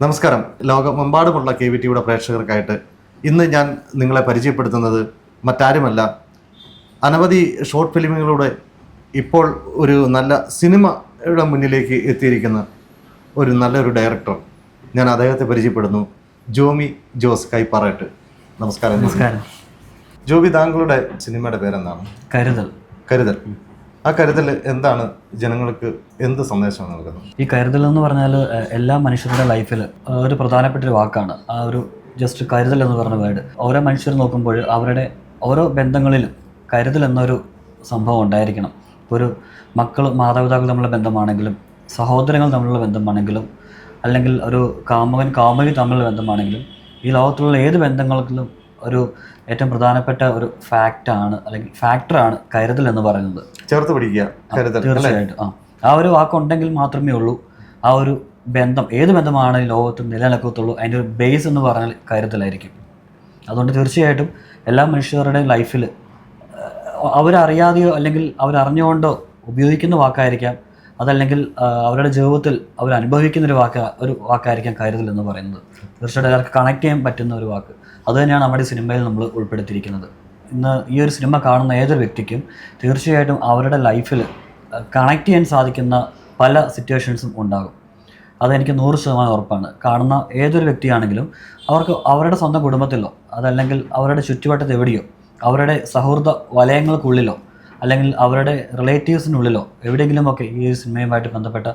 നമസ്കാരം. ലോകമെമ്പാടുമുള്ള K V ടിയുടെ പ്രേക്ഷകർക്കായിട്ട് ഇന്ന് ഞാൻ നിങ്ങളെ പരിചയപ്പെടുത്തുന്നത് മറ്റാരുമല്ല അനവധി ഷോർട്ട് ഫിലിമുകളുടെ ഇപ്പോൾ ഒരു നല്ല സിനിമയുടെ മുന്നിലേക്ക് എത്തിയിരിക്കുന്ന ഒരു നല്ലൊരു ഡയറക്ടർ. ഞാൻ അദ്ദേഹത്തെ പരിചയപ്പെടുന്നു. ജോമി ജോസ് കൈപ്പാറട്ട്. നമസ്കാരം നമസ്കാരം. ജോബി താങ്കളുടെ സിനിമയുടെ പേരെന്താണ്? കരുതൽ. കരുതൽ. ആ കരുതൽ എന്താണ് ജനങ്ങൾക്ക് എന്ത് സന്ദേശമാണ് നൽകുന്നത്? ഈ കരുതൽ എന്ന് പറഞ്ഞാൽ എല്ലാ മനുഷ്യരുടെ ലൈഫിൽ ഒരു പ്രധാനപ്പെട്ട ഒരു വാക്കാണ്. ആ ഒരു ജസ്റ്റ് കരുതൽ എന്ന് പറഞ്ഞ വേർഡ് ഓരോ മനുഷ്യർ നോക്കുമ്പോൾ അവരുടെ ഓരോ ബന്ധങ്ങളിലും കരുതൽ എന്നൊരു സംഭവം ഉണ്ടായിരിക്കണം. ഇപ്പോൾ ഒരു മക്കൾ മാതാപിതാക്കൾ തമ്മിലുള്ള ബന്ധമാണെങ്കിലും സഹോദരങ്ങൾ തമ്മിലുള്ള ബന്ധമാണെങ്കിലും അല്ലെങ്കിൽ ഒരു കാമകൻ കാമകി തമ്മിലുള്ള ബന്ധമാണെങ്കിലും ഈ ലോകത്തുള്ള ഏത് ബന്ധങ്ങൾക്കും ഒരു ഏറ്റവും പ്രധാനപ്പെട്ട ഒരു ഫാക്റ്റാണ് അല്ലെങ്കിൽ ഫാക്ടറാണ് കരുതൽ എന്ന് പറയുന്നത്. ചേർത്ത് പിടിക്കുക കരുതൽ തീർച്ചയായിട്ടും. ആ ആ ഒരു വാക്കുണ്ടെങ്കിൽ മാത്രമേ ഉള്ളൂ. ആ ഒരു ബന്ധം ഏത് ബന്ധമാണ് ഈ ലോകത്ത് നിലനിൽക്കത്തുള്ളൂ അതിന്റെ ഒരു ബേസ് എന്ന് പറഞ്ഞാൽ കരുതലായിരിക്കും. അതുകൊണ്ട് തീർച്ചയായിട്ടും എല്ലാ മനുഷ്യരുടെയും ലൈഫിൽ അവരറിയാതെയോ അല്ലെങ്കിൽ അവരറിഞ്ഞുകൊണ്ടോ ഉപയോഗിക്കുന്ന വാക്കായിരിക്കാം. അതല്ലെങ്കിൽ അവരുടെ ജീവിതത്തിൽ അവർ അനുഭവിക്കുന്ന ഒരു വാക്ക് ഒരു വാക്കായിരിക്കാം കരുതൽ എന്ന് പറയുന്നത്. തീർച്ചയായിട്ടും അവർക്ക് കണക്ട് ചെയ്യാൻ പറ്റുന്ന ഒരു വാക്ക്. അതുതന്നെയാണ് നമ്മുടെ സിനിമയിൽ നമ്മൾ ഉൾപ്പെടുത്തിയിരിക്കുന്നത്. ഇന്ന് ഈ ഒരു സിനിമ കാണുന്ന ഏതൊരു വ്യക്തിക്കും തീർച്ചയായിട്ടും അവരുടെ ലൈഫിൽ കണക്ട് ചെയ്യാൻ സാധിക്കുന്ന പല സിറ്റുവേഷൻസും ഉണ്ടാകും. അതെനിക്ക് നൂറ് ശതമാനം ഉറപ്പാണ്. കാണുന്ന ഏതൊരു വ്യക്തിയാണെങ്കിലും അവർക്ക് അവരുടെ സ്വന്തം കുടുംബത്തിലോ അതല്ലെങ്കിൽ അവരുടെ ചുറ്റുവട്ടത്ത് എവിടെയോ അവരുടെ സൗഹൃദ വലയങ്ങൾക്കുള്ളിലോ അല്ലെങ്കിൽ അവരുടെ റിലേറ്റീവ്സിനുള്ളിലോ എവിടെയെങ്കിലുമൊക്കെ ഈ സിനിമയുമായിട്ട് ബന്ധപ്പെട്ട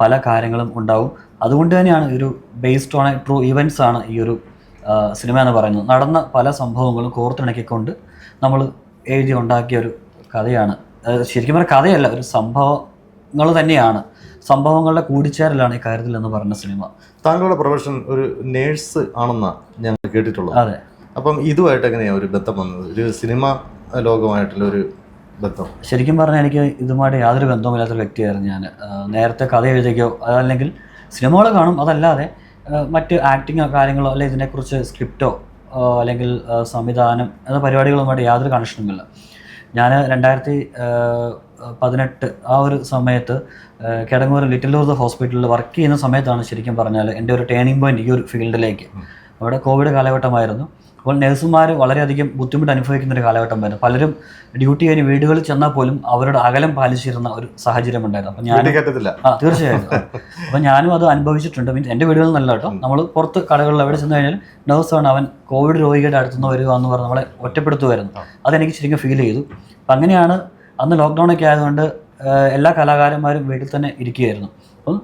പല കാര്യങ്ങളും ഉണ്ടാവും. അതുകൊണ്ട് തന്നെയാണ് ഒരു ബേസ്ഡ് ഓൺ ട്രൂ ഇവന്റ്സ് ആണ് ഈ ഒരു സിനിമ എന്ന് പറയുന്നത്. നടന്ന പല സംഭവങ്ങളും കോർത്തിണക്കിക്കൊണ്ട് നമ്മൾ എഴുതി ഉണ്ടാക്കിയ ഒരു കഥയാണ്. ശരിക്കും പറഞ്ഞ കഥയല്ല ഒരു സംഭവങ്ങൾ തന്നെയാണ്. സംഭവങ്ങളുടെ കൂടിച്ചേരലാണ് ഈ കാര്യത്തിൽ എന്ന് പറഞ്ഞ സിനിമ. താങ്കളുടെ പ്രൊഫഷൻ ഒരു നേഴ്സ് ആണെന്നാണ് ഞാൻ കേട്ടിട്ടുള്ളത്. അതെ. അപ്പം ഇതുമായിട്ട് എങ്ങനെയാണ് ഒരു ബന്ധം വന്നത്? ഒരു സിനിമ ലോകമായിട്ടുള്ള ഒരു ബന്ധം. ശരിക്കും പറഞ്ഞാൽ എനിക്ക് ഇതുമായിട്ട് യാതൊരു ബന്ധവുമില്ലാത്തൊരു വ്യക്തിയായിരുന്നു ഞാൻ. നേരത്തെ കഥ എഴുതിക്കോ അതല്ലെങ്കിൽ സിനിമകൾ കാണും അതല്ലാതെ മറ്റ് ആക്ടിങ്ങോ കാര്യങ്ങളോ അല്ലെങ്കിൽ ഇതിനെക്കുറിച്ച് സ്ക്രിപ്റ്റോ അല്ലെങ്കിൽ സംവിധാനം എന്ന പരിപാടികളുമായിട്ട് യാതൊരു കണക്ഷനുമില്ല ഞാൻ രണ്ടായിരത്തി പതിനെട്ട് ആ ഒരു സമയത്ത് കിടങ്ങൂർ ലിറ്റിൽ ദ ഹോസ്പിറ്റലിൽ വർക്ക് ചെയ്യുന്ന സമയത്താണ് ശരിക്കും പറഞ്ഞാൽ എന്റെ ഒരു ടേണിംഗ് പോയിന്റ് ഈ ഒരു ഫീൽഡിലേക്ക് അവിടെ കോവിഡ് കാലഘട്ടമായിരുന്നു. അപ്പോൾ നഴ്സുമാർ വളരെയധികം ബുദ്ധിമുട്ട് അനുഭവിക്കുന്ന ഒരു കാലഘട്ടമായിരുന്നു പലരും ഡ്യൂട്ടി കഴിഞ്ഞ് വീടുകളിൽ ചെന്നാൽ പോലും അവരുടെ അകലം പാലിച്ചിരുന്ന ഒരു സാഹചര്യം ഉണ്ടായിരുന്നു. അപ്പം ഞാൻ ആ തീർച്ചയായിട്ടും അപ്പോൾ ഞാനും അത് അനുഭവിച്ചിട്ടുണ്ട്. മീൻസ് എന്റെ വീടുകളിൽ നല്ല കേട്ടോ. നമ്മൾ പുറത്ത് കടകളിൽ എവിടെ ചെന്ന് കഴിഞ്ഞാൽ നഴ്സാണ് അവൻ കോവിഡ് രോഗികളുടെ അടുത്തുനിന്ന് വരിക എന്ന് പറഞ്ഞ് നമ്മളെ ഒറ്റപ്പെടുത്തുമായിരുന്നു. അതെനിക്ക് ശരിക്കും ഫീൽ ചെയ്തു. അപ്പം അങ്ങനെയാണ് അന്ന് ലോക്ക്ഡൗൺ ഒക്കെ ആയതുകൊണ്ട് എല്ലാ കലാകാരന്മാരും വീട്ടിൽ തന്നെ ഇരിക്കുകയായിരുന്നു. അപ്പം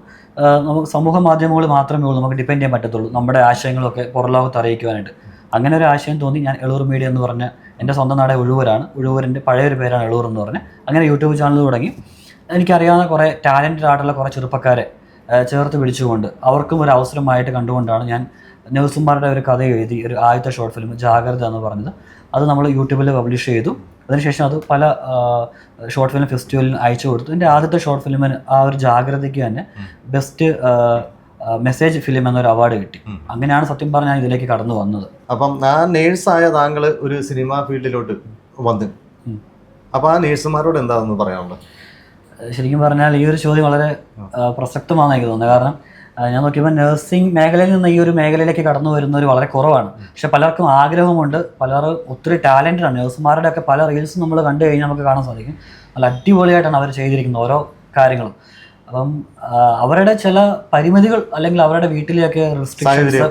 നമുക്ക് സമൂഹ മാധ്യമങ്ങൾ മാത്രമേ ഉള്ളൂ. നമുക്ക് ഡിപ്പെൻഡ് ചെയ്യാൻ പറ്റത്തുള്ളൂ. നമ്മുടെ ആശയങ്ങളൊക്കെ പുറം ലോകത്ത് അറിയിക്കുവാനായിട്ട്. അങ്ങനെ ഒരു ആശയം തോന്നി. ഞാൻ എളൂർ മീഡിയ എന്ന് പറഞ്ഞ എന്റെ സ്വന്തം നാടെ ഉഴുവരാണ്. ഉഴുവരിന്റെ പഴയൊരു പേരാണ് എളൂർ എന്ന് പറഞ്ഞ്. അങ്ങനെ യൂട്യൂബ് ചാനൽ തുടങ്ങി. എനിക്കറിയാവുന്ന കുറേ ടാലന്റഡ് ആയിട്ടുള്ള കുറേ ചെറുപ്പക്കാരെ ചേർത്ത് പിടിച്ചുകൊണ്ട് അവർക്കും ഒരു അവസരമായിട്ട് കണ്ടുകൊണ്ടാണ് ഞാൻ നഴ്സുമാരുടെ ഒരു കഥ എഴുതി ഒരു ആദ്യത്തെ ഷോർട്ട് ഫിലിം ജാഗ്രത എന്ന് പറഞ്ഞത്. അത് നമ്മൾ യൂട്യൂബിൽ പബ്ലിഷ് ചെയ്തു. അതിനുശേഷം അത് പല ഷോർട്ട് ഫിലിം ഫെസ്റ്റിവലിന് അയച്ചു കൊടുത്തു. എന്റെ ആദ്യത്തെ ഷോർട്ട് ഫിലിമിന് ആ ഒരു ജാഗ്രതയ്ക്ക് തന്നെ ബെസ്റ്റ് മെസ്സേജ് ഫിലിം എന്നൊരു അവാർഡ് കിട്ടി. അങ്ങനെയാണ് സത്യം പറഞ്ഞാൽ ഇതിലേക്ക് കടന്നു വന്നത്. അപ്പം ആ നേഴ്സായ താങ്കൾ ഒരു സിനിമ ഫീൽഡിലോട്ട് വന്നു. അപ്പോൾ ആ നേഴ്സുമാരോട് എന്താണെന്ന് പറയാനുള്ളത്? ശരിക്കും പറഞ്ഞാൽ ഈ ഒരു ചോദ്യം വളരെ പ്രസക്തമാണെന്ന് എനിക്ക് തോന്നുന്നത് കാരണം ഞാൻ നോക്കിയപ്പോൾ നഴ്സിംഗ് മേഖലയിൽ നിന്ന് ഈ ഒരു മേഖലയിലേക്ക് കടന്നു വരുന്നവർ വളരെ കുറവാണ്. പക്ഷെ പലർക്കും ആഗ്രഹമുണ്ട് പലർ ഒത്തിരി ടാലന്റഡ് ആണ്. നഴ്സുമാരുടെ ഒക്കെ പല റീൽസും നമ്മൾ കണ്ടു കഴിഞ്ഞാൽ നമുക്ക് കാണാൻ സാധിക്കും. നല്ല അടിപൊളിയായിട്ടാണ് അവർ ചെയ്തിരിക്കുന്നത് ഓരോ കാര്യങ്ങളും. അപ്പം അവരുടെ ചില പരിമിതികൾ അല്ലെങ്കിൽ അവരുടെ വീട്ടിലെയൊക്കെ റെസ്ട്രിക്ഷൻസ്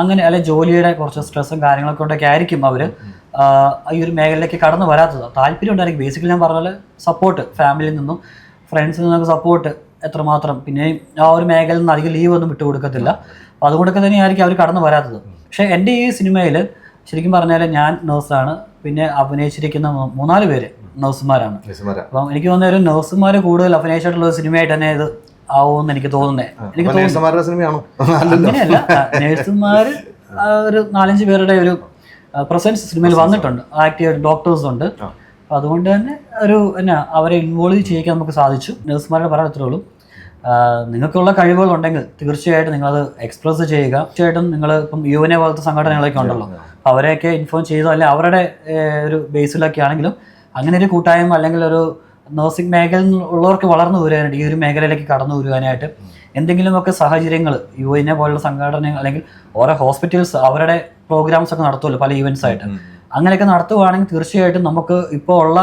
അങ്ങനെ അല്ലെ ജോലിയുടെ കുറച്ച് സ്ട്രെസ്സും കാര്യങ്ങളൊക്കെ ഉണ്ടൊക്കെ ആയിരിക്കും അവർ ഈ ഒരു മേഖലയിലേക്ക് കടന്നു വരാത്തത്. താല്പര്യം ഉണ്ടായിരിക്കും. ബേസിക്കലി ഞാൻ പറഞ്ഞ പോലെ സപ്പോർട്ട് ഫാമിലിയിൽ നിന്നും ഫ്രണ്ട്സിൽ നിന്നൊക്കെ സപ്പോർട്ട് എത്രമാത്രം. പിന്നെ ആ ഒരു മേഖലയിൽ നിന്ന് അധികം ലീവ് ഒന്നും വിട്ടുകൊടുക്കത്തില്ല അപ്പോൾ അതുകൊണ്ടൊക്കെ തന്നെയായിരിക്കും അവർ കടന്നു വരാത്തത്. പക്ഷേ എന്റെ ഈ സിനിമയിൽ ശരിക്കും പറഞ്ഞാൽ ഞാൻ നേഴ്സാണ് പിന്നെ അഭിനയിച്ചിരിക്കുന്ന മൂന്നാൽ പേര്. നഴ്സുമാരാണ്. നേഴ്സുമാരാ. അപ്പം എനിക്ക് തോന്നുന്ന ഒരു നഴ്സുമാർ കൂടുതൽ അഭിനയിച്ചിട്ടുള്ള ഒരു സിനിമയായിട്ട് തന്നെ ഇത് ആവുമെന്ന് എനിക്ക് തോന്നുന്നത് എനിക്ക് തോന്നുന്നു. അല്ലല്ലോ. അങ്ങനെയല്ല. നേഴ്സുമാർ ഒരു നാലഞ്ച് പേരുടെ ഒരു പ്രസൻസ് സിനിമയിൽ വന്നിട്ടുണ്ട്. ആക്ട് ഡോക്ടേഴ്സ് ഉണ്ട്. ആ. അപ്പൊ അതുകൊണ്ട് തന്നെ ഒരു എന്നാ അവരെ ഇൻവോൾവ് ചെയ്യിക്കാൻ നമുക്ക് സാധിച്ചു. നഴ്സുമാരുടെ അത്രേ ഉള്ളൂ നിങ്ങൾക്കുള്ള കഴിവുകൾ ഉണ്ടെങ്കിൽ തീർച്ചയായിട്ടും നിങ്ങളത് എക്സ്പ്രസ് ചെയ്യുക. തീർച്ചയായിട്ടും നിങ്ങൾ ഇപ്പം യു എൻ എ പോലത്തെ സംഘടനകളൊക്കെ ഉണ്ടല്ലോ. അവരെയൊക്കെ ഇൻഫോം ചെയ്തോ അല്ലെങ്കിൽ അവരുടെ ഒരു ബേസിലൊക്കെ ആണെങ്കിലും അങ്ങനെ ഒരു കൂട്ടായ്മ അല്ലെങ്കിൽ ഒരു നഴ്സിംഗ് മേഖലയിൽ ഉള്ളവർക്ക് വളർന്നു വരുവാനായിട്ട് ഈ ഒരു മേഖലയിലേക്ക് കടന്നു വരുവാനായിട്ട് എന്തെങ്കിലുമൊക്കെ സാഹചര്യങ്ങൾ യു എന്നെ പോലുള്ള സംഘടന അല്ലെങ്കിൽ ഓരോ ഹോസ്പിറ്റൽസ് അവരുടെ പ്രോഗ്രാംസ് ഒക്കെ നടത്തുമല്ലോ പല ഇവൻസ് ആയിട്ട്. അങ്ങനെയൊക്കെ നടത്തുവാണെങ്കിൽ തീർച്ചയായിട്ടും നമുക്ക് ഇപ്പോൾ ഉള്ള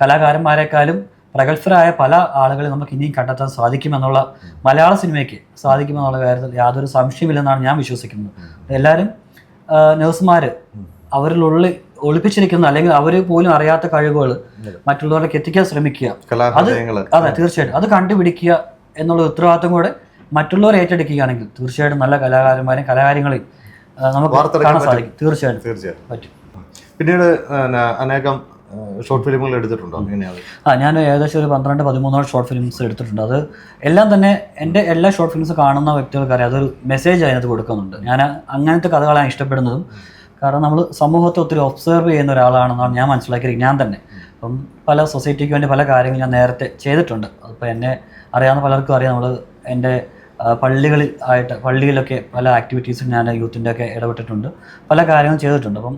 കലാകാരന്മാരെക്കാളും പ്രഗത്ഭരായ പല ആളുകളെ നമുക്ക് ഇനിയും കണ്ടെത്താൻ സാധിക്കുമെന്നുള്ള മലയാള സിനിമയ്ക്ക് സാധിക്കുമെന്നുള്ള കാര്യത്തിൽ യാതൊരു സംശയമില്ലെന്നാണ് ഞാൻ വിശ്വസിക്കുന്നത്. എല്ലാവരും നഴ്സുമാർ അവരിലുള്ളിൽ ഒളിപ്പിച്ചിരിക്കുന്ന. അല്ലെങ്കിൽ അവർ പോലും അറിയാത്ത കഴിവുകൾ മറ്റുള്ളവരിലേക്ക് എത്തിക്കാൻ ശ്രമിക്കുക. കലാഹൃദയങ്ങൾ. അതെ തീർച്ചയായിട്ടും. അത് കണ്ടുപിടിക്കുക എന്നുള്ള ഉത്തരവാദിത്വം കൂടെ മറ്റുള്ളവർ ഏറ്റെടുക്കുകയാണെങ്കിൽ തീർച്ചയായിട്ടും നല്ല കലാകാരന്മാരെയും കലാകാരങ്ങളെയും നമുക്ക് കാണാൻ സാധിക്കും. തീർച്ചയായിട്ടും. തീർച്ചയായിട്ടും. പറ്റും. പിന്നീട് പിന്നെ അനേകം ഷോർട്ട് ഫിലിമുകൾ എടുത്തിട്ടുണ്ടോ? എങ്ങനെയാണ്? ആ ഞാൻ ഏകദേശം ഒരു പന്ത്രണ്ട് പതിമൂന്നോളം ഷോർട്ട് ഫിലിംസ് എടുത്തിട്ടുണ്ട്. അത് എല്ലാം തന്നെ എന്റെ എല്ലാ ഷോർട്ട് ഫിലിംസ് കാണുന്ന വ്യക്തികൾക്കറിയാം. അതൊരു മെസ്സേജ് അതിനകത്ത് കൊടുക്കുന്നുണ്ട്. ഞാൻ അങ്ങനത്തെ കഥകളാണ് ഇഷ്ടപ്പെടുന്നതും. കാരണം നമ്മൾ സമൂഹത്തെ ഒത്തിരി ഒബ്സർവ് ചെയ്യുന്ന ഒരാളാണെന്നാണ് ഞാൻ മനസ്സിലാക്കിയത് ഞാൻ തന്നെ. അപ്പം പല സൊസൈറ്റിക്ക് വേണ്ടി പല കാര്യങ്ങൾ ഞാൻ നേരത്തെ ചെയ്തിട്ടുണ്ട്. അപ്പോൾ എന്നെ അറിയാവുന്ന പലർക്കും അറിയാം. നമ്മൾ എന്റെ പള്ളികളിൽ ആയിട്ട് പള്ളിയിലൊക്കെ പല ആക്ടിവിറ്റീസും ഞാൻ യൂത്തിന്റെ ഒക്കെ ഇടപെട്ടിട്ടുണ്ട്. പല കാര്യങ്ങളും ചെയ്തിട്ടുണ്ട്. അപ്പം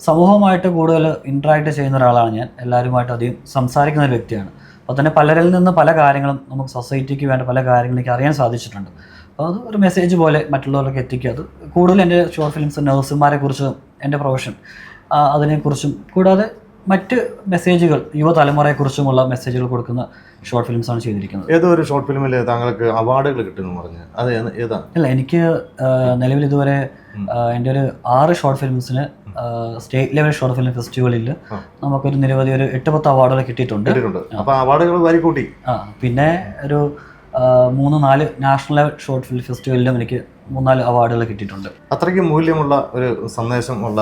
സമൂഹമായിട്ട് കൂടുതൽ ഇൻട്രാക്ട് ചെയ്യുന്ന ഒരാളാണ് ഞാൻ. എല്ലാവരുമായിട്ട് അധികം സംസാരിക്കുന്ന ഒരു വ്യക്തിയാണ്. അപ്പോൾ തന്നെ പലരിൽ നിന്ന് പല കാര്യങ്ങളും നമുക്ക് സൊസൈറ്റിക്ക് വേണ്ട പല കാര്യങ്ങളും എനിക്ക് അറിയാൻ സാധിച്ചിട്ടുണ്ട്. അത് ഒരു മെസ്സേജ് പോലെ മറ്റുള്ളവരിലേക്ക് എത്തിക്കുക അത് കൂടുതൽ എന്റെ ഷോർട്ട് ഫിലിംസ് നഴ്സുമാരെ കുറിച്ചും എന്റെ പ്രൊഫഷൻ അതിനെക്കുറിച്ചും കൂടാതെ മറ്റ് മെസ്സേജുകൾ യുവതലമുറയെക്കുറിച്ചുമുള്ള മെസ്സേജുകൾ കൊടുക്കുന്ന ഷോർട്ട് ഫിലിംസ് ആണ് ചെയ്തിരിക്കുന്നത്. ഏതോ ഒരു ഷോർട്ട് ഫിലിമിൽ താങ്കൾക്ക് അവാർഡുകൾ കിട്ടുമെന്ന് പറഞ്ഞു. അത് ഏത് അല്ല എനിക്ക് നിലവിൽ ഇതുവരെ എന്റെ ഒരു ആറ് ഷോർട്ട് ഫിലിംസിന് സ്റ്റേറ്റ് ലെവൽ ഷോർട്ട് ഫിലിം ഫെസ്റ്റിവലിൽ നമുക്കൊരു നിരവധി ഒരു എട്ട് പത്ത് അവാർഡുകൾ കിട്ടിയിട്ടുണ്ട്. അപ്പോൾ അപ്പൊ അവാർഡുകൾ വാരിക്കൂട്ടി. ആ പിന്നെ ഒരു മൂന്ന് നാല് നാഷണൽ ലെവൽ ഷോർട്ട് ഫിലിം ഫെസ്റ്റിവലിലും എനിക്ക് മൂന്നാൽ അവാർഡുകൾ കിട്ടിയിട്ടുണ്ട്. അത്രയ്ക്ക് മൂല്യമുള്ള ഒരു സന്ദേശം ഉള്ള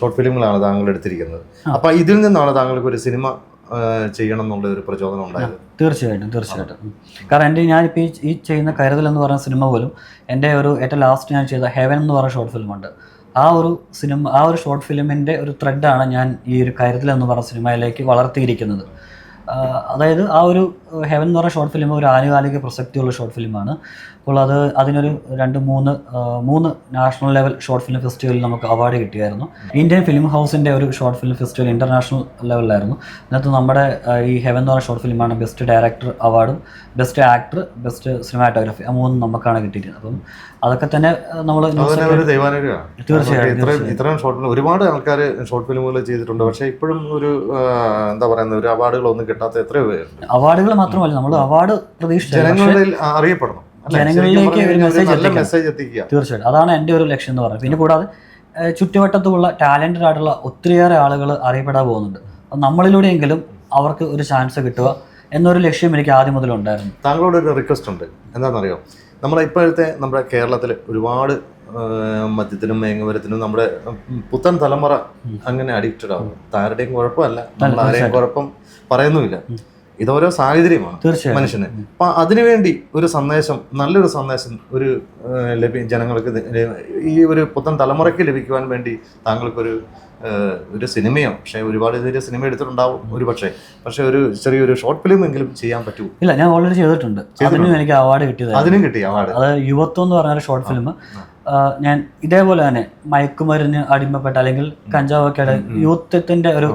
ഷോർട്ട് ഫിലിമുകളാണ് താങ്കൾ എടുത്തിരിക്കുന്നത്. അപ്പൊ ഇതിൽ നിന്നാണ് താങ്കൾക്ക് ഒരു സിനിമ ചെയ്യണം എന്നുള്ള ഒരു പ്രചോദനം ഉണ്ടായത്? തീർച്ചയായിട്ടും തീർച്ചയായിട്ടും. കാരണം എന്റെ ഞാനിപ്പോൾ ഈ ഈ ചെയ്യുന്ന കരുതൽ എന്ന് പറയുന്ന സിനിമ പോലും എന്റെ ഒരു ഏറ്റവും ലാസ്റ്റ് ഞാൻ ചെയ്ത ഹെവൻ എന്ന് പറയുന്ന ഷോർട്ട് ഫിലിമുണ്ട് ആ ഒരു സിനിമ ആ ഒരു ഷോർട്ട് ഫിലിമിന്റെ ഒരു ത്രെഡാണ് ഞാൻ ഈ ഒരു കരുതൽ എന്ന് പറയുന്ന സിനിമയിലേക്ക് വളർത്തിയിരിക്കുന്നത്. അതായത് ആ ഒരു ഹെവൻ എന്ന് പറഞ്ഞ ഷോർട്ട് ഫിലിം ഒരു ആനുകാലിക പ്രസക്തിയുള്ള ഷോർട്ട് ഫിലിമാണ് അപ്പോൾ അത് അതിനൊരു രണ്ട് മൂന്ന് മൂന്ന് നാഷണൽ ലെവൽ ഷോർട്ട് ഫിലിം ഫെസ്റ്റിവലിൽ നമുക്ക് അവാർഡ് കിട്ടിയായിരുന്നു. ഇന്ത്യൻ ഫിലിം ഹൗസിന്റെ ഒരു ഷോർട്ട് ഫിലിം ഫെസ്റ്റിവൽ ഇന്റർനാഷണൽ ലെവലിലായിരുന്നു. അതിനകത്ത് നമ്മുടെ ഈ ഹെവൻ എന്ന് പറഞ്ഞ ഷോർട്ട് ഫിലിമാണ് ബെസ്റ്റ് ഡയറക്ടർ അവാർഡും ബെസ്റ്റ് ആക്ടർ ബെസ്റ്റ് സിനിമാറ്റോഗ്രാഫി ആ മൂന്നും നമുക്കാണ് കിട്ടിയിരുന്നത്. അപ്പം അതൊക്കെ തന്നെ നമ്മൾ തീർച്ചയായും, ഒരുപാട് ആൾക്കാർ ഷോർട്ട് ഫിലിമുകൾ ചെയ്തിട്ടുണ്ട്. പക്ഷേ ഇപ്പോഴും ഒരു എന്താ പറയുന്നത് ഒരു അവാർഡുകളൊന്നും കിട്ടാത്ത എത്രയോ പേരുണ്ട്. അവാർഡുകൾ മാത്രമല്ല നമ്മൾ അവാർഡ് പ്രതീക്ഷിച്ചു ജനങ്ങളിൽ അറിയപ്പെടണം? ജനങ്ങളിലേക്ക് ഒരു. മെസ്സേജ് എത്തിക്കുക. തീർച്ചയായിട്ടും. അതാണ് എന്റെ ഒരു ലക്ഷ്യം എന്ന് പറയുന്നത്. പിന്നെ കൂടാതെ ചുറ്റുവട്ടത്തുള്ള ചുറ്റുവട്ടത്തുമുള്ള ടാലന്റഡ് ആയിട്ടുള്ള ഒത്തിരിയേറെ ആളുകൾ അറിയപ്പെടാൻ പോകുന്നുണ്ട്. നമ്മളിലൂടെയെങ്കിലും അവർക്ക് ഒരു ചാൻസ് കിട്ടുക എന്നൊരു ലക്ഷ്യം എനിക്ക് ആദ്യം മുതലുണ്ടായിരുന്നു താങ്കളോട് ഒരു റിക്വസ്റ്റ് ഉണ്ട്. എന്താണെന്നറിയോ? നമ്മുടെ ഇപ്പോഴത്തെ നമ്മുടെ കേരളത്തിൽ ഒരുപാട് മദ്യത്തിനും മയങ്ങുമരത്തിനും നമ്മുടെ പുത്തൻ തലമുറ അങ്ങനെ അഡിക്റ്റഡ് ആവും ആരുടെയും കുഴപ്പമല്ല. നമ്മൾ ആരെയും കുഴപ്പം പറയുന്നുമില്ല. ഇതോരോ സാഹചര്യമാണ് തീർച്ചയായും. മനുഷ്യന്. അപ്പൊ അതിനുവേണ്ടി ഒരു സന്ദേശം നല്ലൊരു സന്ദേശം ഒരു ലഭി ജനങ്ങൾക്ക് ഈ ഒരു പുത്തൻ തലമുറയ്ക്ക് ലഭിക്കുവാൻ വേണ്ടി താങ്കൾക്കൊരു ഒരു സിനിമയോ പക്ഷേ ഒരുപാട് ചെറിയ സിനിമ എടുത്തിട്ടുണ്ടാവും ഒരു പക്ഷേ. പക്ഷേ ഒരു ചെറിയൊരു ഷോർട്ട് ഫിലിം എങ്കിലും ചെയ്യാൻ പറ്റൂ. ഇല്ല ഞാൻ ഓൾറെഡി ചെയ്തിട്ടുണ്ട്. അതിനും എനിക്ക് അവാർഡ് കിട്ടിയത് അതിനും കിട്ടി അവാർഡ് അത് യുവത്വം എന്ന് പറഞ്ഞ ഷോർട്ട് ഫിലിം ഞാൻ ഇതേപോലെ തന്നെ മയക്കുമരുന്ന് അടിമപ്പെട്ട അല്ലെങ്കിൽ കഞ്ചാവൊക്കെ ഒക്കെ യുവത്വത്തിന്റെ ഒരു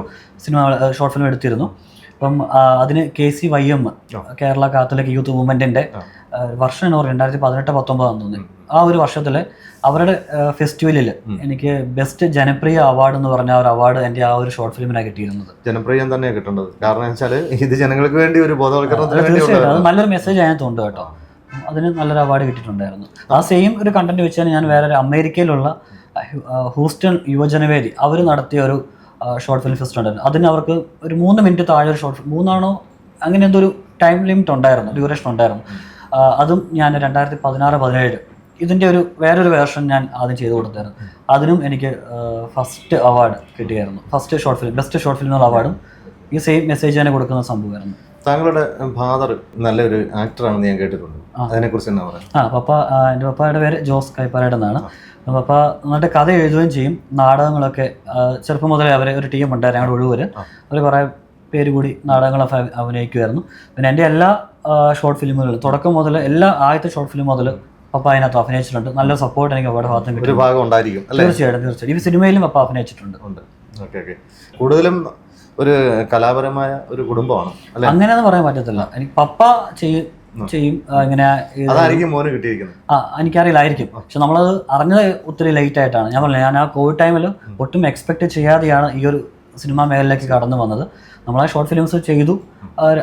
സിനിമ ഷോർട്ട് ഫിലിം എടുത്തിരുന്നു. അപ്പം ആ, അതിന് K C Y M Kerala catholic youth മൂവ്മെന്റിന്റെ വർഷം എന്ന് പറയുന്നത് രണ്ടായിരത്തി പതിനെട്ട് തോന്നുന്നു ആ ഒരു വർഷത്തിൽ അവരുടെ ഫെസ്റ്റിവലിൽ എനിക്ക് ബെസ്റ്റ് ജനപ്രിയ അവാർഡ് എന്ന് പറഞ്ഞ ഒരു അവാർഡ് എന്റെ ആ ഒരു ഷോർട്ട് ഫിലിമിനാണ് കിട്ടിയിരുന്നത്. ജനപ്രിയം തന്നെയാണ് കിട്ടേണ്ടത്. കാരണം വെച്ചാൽ ഇത് ജനങ്ങൾക്ക് വേണ്ടി ഒരു ബോധവൽക്കരണത്തിന് അത് നല്ലൊരു മെസ്സേജ് അതിനകത്തുണ്ട് കേട്ടോ. അതിന് നല്ലൊരു അവാർഡ് കിട്ടിയിട്ടുണ്ടായിരുന്നു. ആ. സെയിം ഒരു കണ്ടന്റ് വെച്ചാൽ ഞാൻ വേറെ ഒരു അമേരിക്കയിലുള്ള ഹൂസ്റ്റൺ യുവജനവേദി. അവർ നടത്തിയ ഒരു ഷോർട്ട് ഫിലിം ഫെസ്റ്റ് ഉണ്ടായിരുന്നു. അതിന് അവർക്ക് ഒരു മൂന്ന് മിനിറ്റ് താഴെ ഒരു ഷോർട്ട് മൂന്നാണോ അങ്ങനെ എന്തോ ഒരു ടൈം ലിമിറ്റ് ഉണ്ടായിരുന്നു ഡ്യൂറേഷൻ ഉണ്ടായിരുന്നു. അതും ഞാൻ രണ്ടായിരത്തി പതിനാറ് പതിനേഴ് ഇതിന്റെ ഒരു വേറൊരു വേർഷൻ ഞാൻ ആദ്യം ചെയ്തു കൊടുത്തായിരുന്നു. അതിനും എനിക്ക് ഫസ്റ്റ് അവാർഡ് കിട്ടിയായിരുന്നു. First short film best short film എന്നുള്ള അവാർഡും ഈ സെയിം മെസ്സേജ് തന്നെ കൊടുക്കുന്ന സംഭവമായിരുന്നു. താങ്കളുടെ ഫാദർ നല്ലൊരു ആക്ടറാണെന്ന് ഞാൻ കേട്ടിട്ടുണ്ട്. അതിനെക്കുറിച്ച് എന്നാ പറയാം ആ പപ്പ എന്റെ പപ്പയുടെ പേര് ജോസ് കൈപ്പാറയുടെ എന്നാണ് പപ്പ എന്നിട്ട് കഥ എഴുതുകയും ചെയ്യും. നാടകങ്ങളൊക്കെ ചെറുപ്പം മുതലേ അവരെ ഒരു ടീം ഉണ്ടായിരുന്നു ഞങ്ങളുടെ ഒഴിവര്. അവർ കുറേ പേര് കൂടി നാടകങ്ങളൊക്കെ അഭി- അഭിനയിക്കുമായിരുന്നു പിന്നെ എന്റെ എല്ലാ ഷോർട്ട് ഫിലിമുകളും തുടക്കം മുതൽ എല്ലാ ആദ്യത്തെ ഷോർട്ട് ഫിലിം മുതൽ പപ്പ അതിനകത്ത് അഭിനയിച്ചിട്ടുണ്ട്. നല്ല സപ്പോർട്ട് എനിക്ക് അവിടെ ഭാഗത്തും ഒരു ഭാഗം ഉണ്ടായിരിക്കും തീർച്ചയായിട്ടും തീർച്ചയായിട്ടും. ഈ സിനിമയിലും പപ്പ അഭിനയിച്ചിട്ടുണ്ട്. ഉണ്ട്. Okay okay. കൂടുതലും ഒരു കലാപരമായ ഒരു കുടുംബമാണ് അങ്ങനെ അങ്ങനെയൊന്നും പറയാൻ പറ്റത്തില്ല. എനിക്ക് പപ്പ ചെയ്യും ചെയ്യും. ഇങ്ങനെ ഈ- അതായിരിക്കും മോന് കിട്ടിയിരിക്കുന്നത്. ആ എനിക്കറിയില്ലായിരിക്കും. പക്ഷെ നമ്മളത് അറിഞ്ഞത് ഒത്തിരി ലേറ്റ് ആയിട്ടാണ്. ഞാൻ പറഞ്ഞു ഞാൻ ആ കോവിഡ് ടൈമിൽ ഒട്ടും എക്സ്പെക്ട് ചെയ്യാതെയാണ് ഈ ഒരു സിനിമാ മേഖലയിലേക്ക് കടന്നു വന്നത്. നമ്മൾ ആ ഷോർട്ട് ഫിലിംസ് ചെയ്തു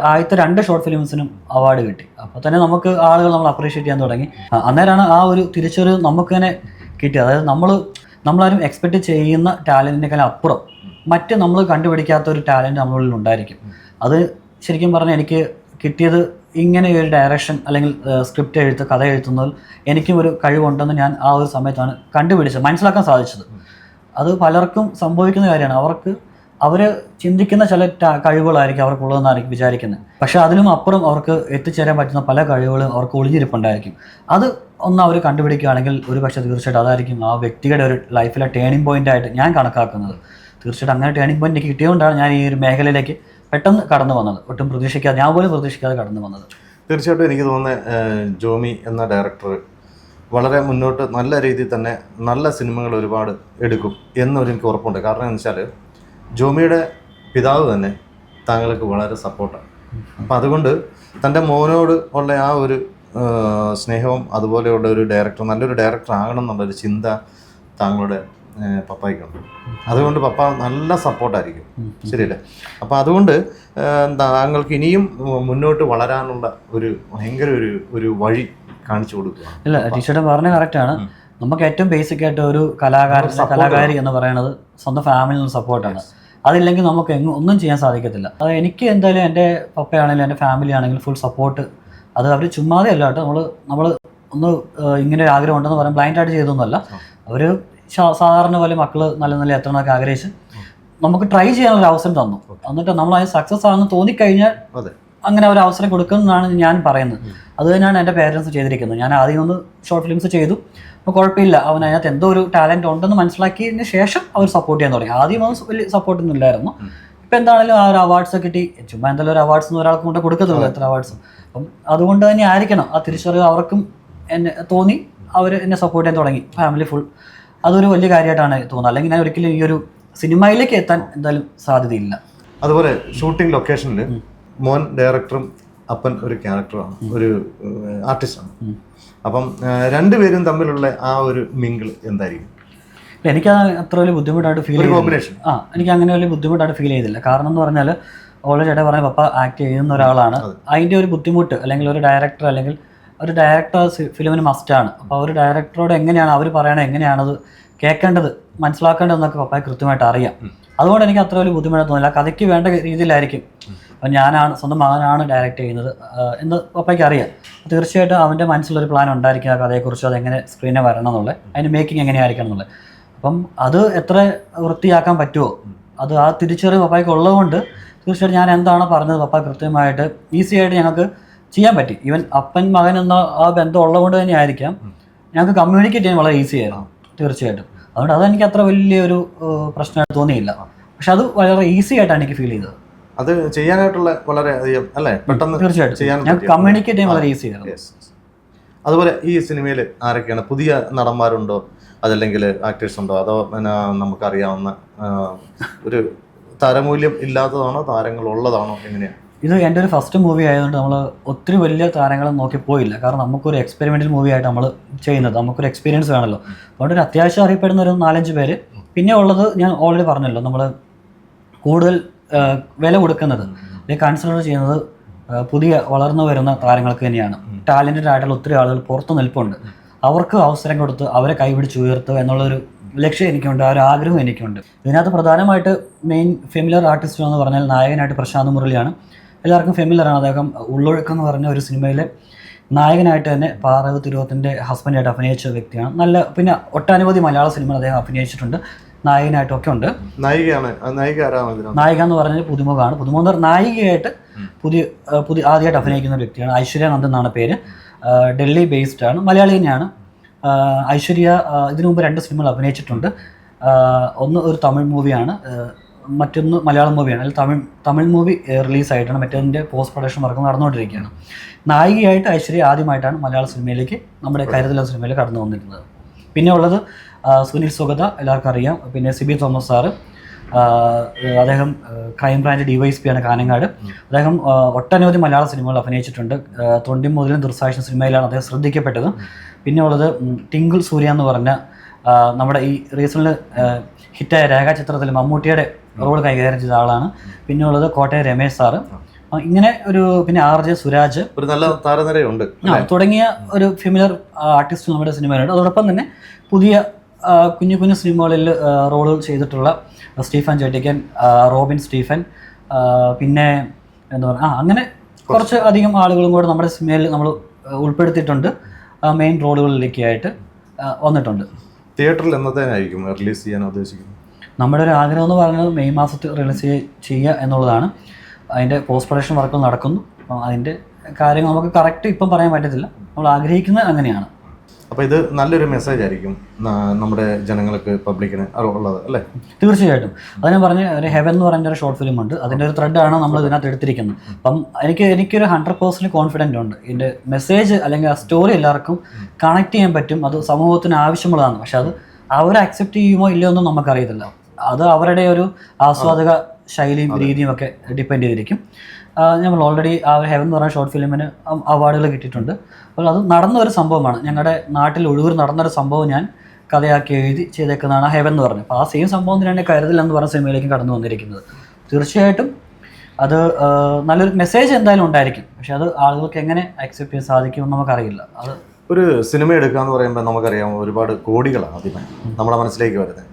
ആദ്യത്തെ രണ്ട് ഷോർട്ട് ഫിലിംസിനും അവാർഡ് കിട്ടി. അപ്പോൾ തന്നെ നമുക്ക് ആളുകൾ നമ്മൾ അപ്രീഷിയേറ്റ് ചെയ്യാൻ തുടങ്ങി. അന്നേരമാണ് ആ ഒരു തിരിച്ചൊരു നമുക്ക് തന്നെ കിട്ടിയത് അതായത് നമ്മൾ നമ്മളാരും എക്സ്പെക്ട് ചെയ്യുന്ന ടാലന്റിനേക്കാളും അപ്പുറം മറ്റ് നമ്മൾ കണ്ടുപിടിക്കാത്ത ഒരു ടാലന്റ് നമ്മളിൽ ഉണ്ടായിരിക്കും. അത് ശരിക്കും പറഞ്ഞാൽ എനിക്ക് കിട്ടിയത് ഇങ്ങനെ ഒരു ഡയറക്ഷൻ അല്ലെങ്കിൽ സ്ക്രിപ്റ്റ് എഴുത്ത് കഥ എഴുത്തുന്നതിൽ എനിക്കും ഒരു കഴിവുണ്ടെന്ന് ഞാൻ ആ ഒരു സമയത്താണ് കണ്ടുപിടിച്ചത് മനസ്സിലാക്കാൻ സാധിച്ചത്. അത് പലർക്കും സംഭവിക്കുന്ന കാര്യമാണ്. അവർക്ക് അവർ ചിന്തിക്കുന്ന ചില കഴിവുകളായിരിക്കും അവർക്കുള്ളതെന്നായിരിക്കും വിചാരിക്കുന്നത്. പക്ഷെ അതിലും അപ്പുറം അവർക്ക് എത്തിച്ചേരാൻ പറ്റുന്ന പല കഴിവുകളും അവർക്ക് ഒളിഞ്ഞിരിപ്പുണ്ടായിരിക്കും. അത് ഒന്ന് അവർ കണ്ടുപിടിക്കുകയാണെങ്കിൽ ഒരു പക്ഷേ തീർച്ചയായിട്ടും അതായിരിക്കും ആ വ്യക്തിയുടെ ഒരു ലൈഫിലെ ടേണിംഗ് പോയിന്റ് ആയിട്ട് ഞാൻ കണക്കാക്കുന്നത്. തീർച്ചയായിട്ടും അങ്ങനെ ടേണിംഗ് പോയിന്റ് എനിക്ക് കിട്ടിയതുകൊണ്ടാണ് ഞാൻ ഈ ഒരു മേഖലയിലേക്ക് പെട്ടെന്ന് കടന്നു വന്നത്. ഒട്ടും പ്രതീക്ഷിക്കാതെ ഞാൻ പോലും പ്രതീക്ഷിക്കാതെ കടന്നു വന്നത്. തീർച്ചയായിട്ടും എനിക്ക് തോന്നുന്നത് ജോമി എന്ന ഡയറക്ടർ വളരെ മുന്നോട്ട് നല്ല രീതിയിൽ തന്നെ നല്ല സിനിമകൾ ഒരുപാട് എടുക്കും എന്നൊരു ഉറപ്പുണ്ട്. കാരണം എന്ന് വെച്ചാൽ ജോമിയുടെ പിതാവ് തന്നെ താങ്കൾക്ക് വളരെ സപ്പോർട്ടാണ് അപ്പം അതുകൊണ്ട് തന്റെ മോനോട് ഉള്ള ആ ഒരു സ്നേഹവും അതുപോലെയുള്ള ഒരു ഡയറക്ടർ നല്ലൊരു ഡയറക്ടർ ആകണം എന്നുള്ളൊരു ചിന്ത താങ്കളുടെ പപ്പായ്ക്കുണ്ട് അതുകൊണ്ട് പപ്പ നല്ല സപ്പോർട്ടായിരിക്കും. ശരിയല്ലേ? അപ്പോൾ അതുകൊണ്ട് താങ്കൾക്ക് ഇനിയും മുന്നോട്ട് വളരാനുള്ള ഒരു ഭയങ്കര ഒരു ഒരു വഴി കാണിച്ചു കൊടുക്കുക ഇല്ല ടീച്ചറുടെ പറഞ്ഞ കറക്റ്റാണ് നമുക്ക് ഏറ്റവും ബേസിക് ആയിട്ട് ഒരു കലാകാരൻ കലാകാരി എന്ന് പറയുന്നത് സ്വന്തം ഫാമിലിയിൽ നിന്ന് സപ്പോർട്ടാണ് അതില്ലെങ്കിൽ നമുക്ക് എങ്ങും ഒന്നും ചെയ്യാൻ സാധിക്കത്തില്ല. അത് എനിക്ക് എന്തായാലും എന്റെ പപ്പയാണെങ്കിലും എന്റെ ഫാമിലി ആണെങ്കിലും ഫുൾ സപ്പോർട്ട് അത് അവർ ചുമ്മാതെ അല്ല കേട്ടോ. നമ്മൾ നമ്മൾ ഒന്ന് ഇങ്ങനെ ഒരു ആഗ്രഹം ഉണ്ടെന്ന് പറയാൻ ബ്ലൈൻഡ് ആയിട്ട് ചെയ്തൊന്നുമല്ല. അവർ സാധാരണ പോലെ മക്കൾ നല്ല നല്ല എത്തണമൊക്കെ ആഗ്രഹിച്ച് നമുക്ക് ട്രൈ ചെയ്യാനുള്ള അവസരം തന്നു. എന്നിട്ട് നമ്മൾ അത് സക്സസ് ആണെന്ന് തോന്നിക്കഴിഞ്ഞാൽ അങ്ങനെ ഒരു അവസരം കൊടുക്കുന്നതാണ് ഞാൻ പറയുന്നത്. അത് തന്നെയാണ് എന്റെ പേരൻസ് ചെയ്തിരിക്കുന്നത്. ഞാൻ ആദ്യം ഒന്ന് ഷോർട്ട് ഫിലിംസ് ചെയ്തു. അപ്പോൾ കുഴപ്പമില്ല. അവൻ അതിനകത്ത് എന്തോ ഒരു ടാലന്റ് ഉണ്ടെന്ന് മനസ്സിലാക്കിയതിന് ശേഷം അവർ സപ്പോർട്ട് ചെയ്യാൻ തുടങ്ങി. ആദ്യം അവൻ വലിയ സപ്പോർട്ടൊന്നും ഇല്ലായിരുന്നു. ഇപ്പം എന്താണെങ്കിലും ആ ഒരു അവാർഡ്സ് കിട്ടി. ചുമ്മാ എന്തായാലും ഒരു അവാർഡ്സ് ഒന്നും ഒരാൾക്ക് കൊണ്ട് കൊടുക്കത്തുള്ളൂ എത്ര അവാർഡ്സ് അപ്പം അതുകൊണ്ട് തന്നെ ആയിരിക്കണം. ആ തിരിച്ചറിവ് അവർക്കും എന്നെ തോന്നി. അവർ എന്നെ സപ്പോർട്ട് ചെയ്യാൻ തുടങ്ങി. ഫാമിലി ഫുൾ അതൊരു വലിയ കാര്യമായിട്ടാണ് തോന്നുന്നത്. അല്ലെങ്കിൽ ഞാൻ ഒരിക്കലും ഈ ഒരു സിനിമയിലേക്ക് എത്താൻ എന്തായാലും സാധ്യതയില്ല. അതുപോലെ ഷൂട്ടിംഗ് ലൊക്കേഷനിൽ മോൻ ഡയറക്ടറും അപ്പൻ ഒരു ക്യാരക്ടറാണ് ഒരു ആർട്ടിസ്റ്റാണ് അപ്പം രണ്ടുപേരും തമ്മിലുള്ള ആ ഒരു മിങ്കിൾ എന്തായിരിക്കും? എനിക്ക് അത്ര വലിയ ബുദ്ധിമുട്ടായിട്ട് ഫീൽ കോമ്പിനേഷൻ ആ എനിക്ക് അങ്ങനെ വലിയ ബുദ്ധിമുട്ടായിട്ട് ഫീൽ ചെയ്തില്ല. കാരണം എന്ന് പറഞ്ഞാൽ ഓൾറെഡി ചേട്ടാ പറഞ്ഞ പപ്പ ആക്ട് ചെയ്യുന്ന ഒരാളാണ്. അതിന്റെ ഒരു ബുദ്ധിമുട്ട് അല്ലെങ്കിൽ ഒരു ഡയറക്ടർ അല്ലെങ്കിൽ ഒരു ഡയറക്ടർ ഫിലിമിന് മസ്റ്റാണ് അപ്പോൾ ഒരു ഡയറക്ടറോട് എങ്ങനെയാണ് അവർ പറയണത് എങ്ങനെയാണത് കേൾക്കേണ്ടത് മനസ്സിലാക്കേണ്ടതെന്നൊക്കെ പപ്പായ കൃത്യമായിട്ട് അറിയാം. അതുകൊണ്ട് എനിക്ക് അത്ര വലിയ ബുദ്ധിമുട്ട് തോന്നില്ല. കഥയ്ക്ക് വേണ്ട രീതിയിലായിരിക്കും. അപ്പം ഞാനാണ് സ്വന്തം മകനാണ് ഡയറക്റ്റ് ചെയ്യുന്നത്. എന്ന് പപ്പയ്ക്ക് അറിയാം. തീർച്ചയായിട്ടും അവന്റെ മനസ്സിലൊരു പ്ലാൻ ഉണ്ടായിരിക്കും ആ കഥയെക്കുറിച്ച് അതെങ്ങനെ സ്ക്രീനിൽ വരണം എന്നുള്ളത്. അതിന്റെ മേക്കിംഗ് എങ്ങനെയായിരിക്കണം എന്നുള്ളത്. അപ്പം അത് എത്ര വൃത്തിയാക്കാൻ പറ്റുമോ അത് ആ തിരിച്ചറിവ് പപ്പായ്ക്ക് ഉള്ളതുകൊണ്ട് തീർച്ചയായിട്ടും ഞാൻ എന്താണോ പറഞ്ഞത് പപ്പ കൃത്യമായിട്ട് ഈസിയായിട്ട് ഞങ്ങൾക്ക് ചെയ്യാൻ പറ്റി. ഈവൻ അപ്പൻ മകൻ എന്ന ആ ബന്ധം ഉള്ളതുകൊണ്ട് തന്നെ ആയിരിക്കാം. ഞങ്ങൾക്ക് കമ്മ്യൂണിക്കേറ്റ് ചെയ്യാൻ വളരെ ഈസി ആയിരുന്നു തീർച്ചയായിട്ടും. അതുകൊണ്ട് അതെനിക്ക് അത്ര വലിയൊരു പ്രശ്നമായിട്ട് തോന്നിയില്ല. പക്ഷെ അത് വളരെ ഈസി ആയിട്ടാണ് എനിക്ക് ഫീൽ ചെയ്തത്. അത് ചെയ്യാനായിട്ടുള്ള വളരെ അധികം അല്ലേ? പെട്ടെന്ന് തീർച്ചയായിട്ടും. ചെയ്യാൻ ഞാൻ കമ്മ്യൂണിക്കേറ്റ് ചെയ്യാൻ വളരെ ഈസി ആയിരുന്നു. അതുപോലെ ഈ സിനിമയിൽ ആരൊക്കെയാണ്? പുതിയ നടന്മാരുണ്ടോ? അതല്ലെങ്കിൽ ആക്ടേഴ്സ് ഉണ്ടോ? അതോ പിന്നെ നമുക്കറിയാവുന്ന ഒരു താരമൂല്യം ഇല്ലാത്തതാണോ? താരങ്ങൾ ഉള്ളതാണോ എങ്ങനെയാണ്? ഇത് എന്റെ ഒരു ഫസ്റ്റ് മൂവി ആയതുകൊണ്ട് നമ്മൾ ഒത്തിരി വലിയ താരങ്ങളെ നോക്കി പോയില്ല. കാരണം നമുക്കൊരു എക്സ്പെരിമെന്റൽ മൂവി ആയിട്ട് നമ്മൾ ചെയ്യുന്നത് നമുക്കൊരു എക്സ്പീരിയൻസ് വേണമല്ലോ അതുകൊണ്ട് ഒരു അത്യാവശ്യം അറിയപ്പെടുന്ന ഒരു നാലഞ്ച് പേര്. പിന്നെ ഉള്ളത് ഞാൻ ഓൾറെഡി പറഞ്ഞല്ലോ നമ്മൾ കൂടുതൽ വില കൊടുക്കുന്നത്. അല്ലെങ്കിൽ കൺസിഡർ ചെയ്യുന്നത് പുതിയ വളർന്നു വരുന്ന താരങ്ങൾക്ക് തന്നെയാണ്. ടാലന്റഡ് ആയിട്ടുള്ള ഒത്തിരി ആളുകൾ പുറത്തു നിൽപ്പുണ്ട്. അവർക്ക് അവസരം കൊടുത്ത് അവരെ കൈപിടിച്ച് ഉയർത്തുക എന്നുള്ളൊരു ലക്ഷ്യം എനിക്കുണ്ട് ആ ഒരു ആഗ്രഹം എനിക്കുണ്ട്. ഇതിനകത്ത് പ്രധാനമായിട്ട് മെയിൻ ഫെമിലർ ആർട്ടിസ്റ്റ് എന്ന് പറഞ്ഞാൽ നായകനായിട്ട് പ്രശാന്ത് മുരളിയാണ്. എല്ലാവർക്കും ഫെമിലറാണ് അദ്ദേഹം ഉള്ളൊഴുക്കം എന്ന് പറഞ്ഞ ഒരു സിനിമയിലെ നായകനായിട്ട് തന്നെ പാറവ് തിരുവത്തിന്റെ ഹസ്ബൻഡായിട്ട് അഭിനയിച്ച വ്യക്തിയാണ്. നല്ല പിന്നെ ഒട്ടനവധി മലയാള സിനിമകൾ അദ്ദേഹം അഭിനയിച്ചിട്ടുണ്ട്. നായകനായിട്ടൊക്കെ ഉണ്ട്. നായികയാണ്. ആ നായിക ആരാണ് ഇതിനകത്ത് നായിക എന്ന് പറഞ്ഞാൽ പുതുമുഖമാണ് പുതുമുഖം എന്ന് പറഞ്ഞാൽ നായികയായിട്ട് പുതിയ പുതിയ ആദ്യമായിട്ട് അഭിനയിക്കുന്ന ഒരു വ്യക്തിയാണ്. ഐശ്വര്യ നന്ദൻ എന്നാണ് പേര്. ഡൽഹി ബേസ്ഡ് ആണ്. മലയാളി തന്നെയാണ്. ഐശ്വര്യ ഇതിനു മുമ്പ് രണ്ട് സിനിമകൾ അഭിനയിച്ചിട്ടുണ്ട്. ഒന്ന് ഒരു തമിഴ് മൂവിയാണ് മറ്റൊന്ന് മലയാളം മൂവിയാണ് അതിൽ തമിഴ് തമിഴ് മൂവി റിലീസായിട്ടാണ് മറ്റേതിന്റെ പോസ്റ്റ് പ്രൊഡക്ഷൻ വർക്ക് നടന്നുകൊണ്ടിരിക്കുകയാണ്. നായികയായിട്ട് ഐശ്വര്യ ആദ്യമായിട്ടാണ് മലയാള സിനിമയിലേക്ക് നമ്മുടെ കരുതല സിനിമയിൽ കടന്നു വന്നിരുന്നത്. പിന്നെ ഉള്ളത് സുനിൽ സുഗത എല്ലാവർക്കും അറിയാം. പിന്നെ സിബി തോമസ് സാറ് അദ്ദേഹം ക്രൈം വൈ എസ് പി ആണ് കാനങ്ങാട് അദ്ദേഹം ഒട്ടനവധി മലയാള സിനിമകൾ അഭിനയിച്ചിട്ടുണ്ട്. തൊണ്ടി മുതലും ദൃസാക്ഷൻ സിനിമയിലാണ് അദ്ദേഹം ശ്രദ്ധിക്കപ്പെട്ടത്. പിന്നെ ഉള്ളത് ടിങ്കിൾ സൂര്യ എന്ന് പറഞ്ഞ നമ്മുടെ ഈ റീസണിൽ ഹിറ്റായ രേഖാചിത്രത്തിൽ മമ്മൂട്ടിയുടെ റോൾ കൈകാര്യം ചെയ്ത ആളാണ്. പിന്നെ ഉള്ളത് കോട്ടയം രമേശ് സാറ്. ഇങ്ങനെ ഒരു പിന്നെ ആർ ജെ സുരാജ്. ഒരു നല്ല താരനിരയുണ്ട് തുടങ്ങിയ ഒരു ഫെമിലർ ആർട്ടിസ്റ്റ് നമ്മുടെ സിനിമയിലുണ്ട്. അതോടൊപ്പം തന്നെ പുതിയ കുഞ്ഞു കുഞ്ഞു സിനിമകളിൽ റോളുകൾ ചെയ്തിട്ടുള്ള സ്റ്റീഫൻ ചേട്ടിക്കൻ റോബിൻ സ്റ്റീഫൻ പിന്നെ എന്താ പറയുക ആ അങ്ങനെ കുറച്ച് അധികം ആളുകളും കൂടെ നമ്മുടെ സിനിമയിൽ നമ്മൾ ഉൾപ്പെടുത്തിയിട്ടുണ്ട്. മെയിൻ റോളുകളിലേക്കായിട്ട് വന്നിട്ടുണ്ട്. തിയേറ്ററിൽ എന്നത്തേനായിരിക്കും റിലീസ് ചെയ്യാൻ ഉദ്ദേശിക്കുന്നത്? നമ്മുടെ ഒരു ആഗ്രഹം എന്ന് പറയുന്നത് മെയ് മാസത്തിൽ റിലീസ് ചെയ്യുക എന്നുള്ളതാണ്. അതിന്റെ പോസ്റ്റ് പ്രൊഡക്ഷൻ വർക്കുകൾ നടക്കുന്നു. അപ്പം അതിന്റെ കാര്യങ്ങൾ നമുക്ക് കറക്റ്റ് ഇപ്പം പറയാൻ പറ്റത്തില്ല. നമ്മൾ ആഗ്രഹിക്കുന്നത് അങ്ങനെയാണ്. അപ്പോൾ ഇത് നല്ലൊരു മെസ്സേജ് ആയിരിക്കും നമ്മുടെ ജനങ്ങൾക്ക് പബ്ലിക്കിന് ഉള്ളത് അല്ലേ? തീർച്ചയായിട്ടും. അത് ഞാൻ പറഞ്ഞ ഒരു ഹെവൻ എന്ന് പറയുന്ന ഒരു ഷോർട്ട് ഫിലിം ഉണ്ട്. അതിന്റെ ഒരു ത്രെഡാണ് നമ്മൾ ഇതിനകത്ത് എടുത്തിരിക്കുന്നത്. അപ്പം എനിക്ക് എനിക്കൊരു ഹൺഡ്രഡ് പേഴ്സന്റ് കോൺഫിഡന്റ് ഉണ്ട്. ഇതിന്റെ മെസ്സേജ് അല്ലെങ്കിൽ ആ സ്റ്റോറി എല്ലാവർക്കും കണക്ട് ചെയ്യാൻ പറ്റും. അത് സമൂഹത്തിന് ആവശ്യമുള്ളതാണ്. പക്ഷെ അത് അവർ അക്സെപ്റ്റ് ചെയ്യുമോ ഇല്ലയോ എന്നും നമുക്കറിയത്തില്ല. അത് അവരുടെ ഒരു ആസ്വാദക ശൈലിയും രീതിയും ഒക്കെ ഡിപ്പെൻഡ് ചെയ്തിരിക്കും. ഞങ്ങൾ നമ്മൾ ഓൾറെഡി ആ ഹെവൻ എന്ന് പറയുന്ന ഷോർട്ട് ഫിലിമിന് അവാർഡുകൾ കിട്ടിയിട്ടുണ്ട്. അപ്പോൾ അത് നടന്ന ഒരു സംഭവമാണ്. ഞങ്ങളുടെ നാട്ടിൽ ഒഴുകൂർ നടന്നൊരു സംഭവം ഞാൻ കഥയാക്കി എഴുതി ചെയ്തേക്കുന്നതാണ് ഹെവൻ എന്ന് പറഞ്ഞത്. അപ്പോൾ ആ സെയിം സംഭവം തന്നെയാണ് കരുതൽ എന്ന് പറഞ്ഞ സിനിമയിലേക്ക് കടന്നു വന്നിരിക്കുന്നത്. തീർച്ചയായിട്ടും അത് നല്ലൊരു മെസ്സേജ് എന്തായാലും ഉണ്ടായിരിക്കും. പക്ഷെ അത് ആളുകൾക്ക് എങ്ങനെ അക്സെപ്റ്റ് ചെയ്യാൻ സാധിക്കുമെന്ന് നമുക്കറിയില്ല. അത് ഒരു സിനിമ എടുക്കുക എന്ന് പറയുമ്പോൾ നമുക്കറിയാം ഒരുപാട് കോടികളാണ് ആദ്യമേ നമ്മുടെ മനസ്സിലേക്ക് വരുന്നത്.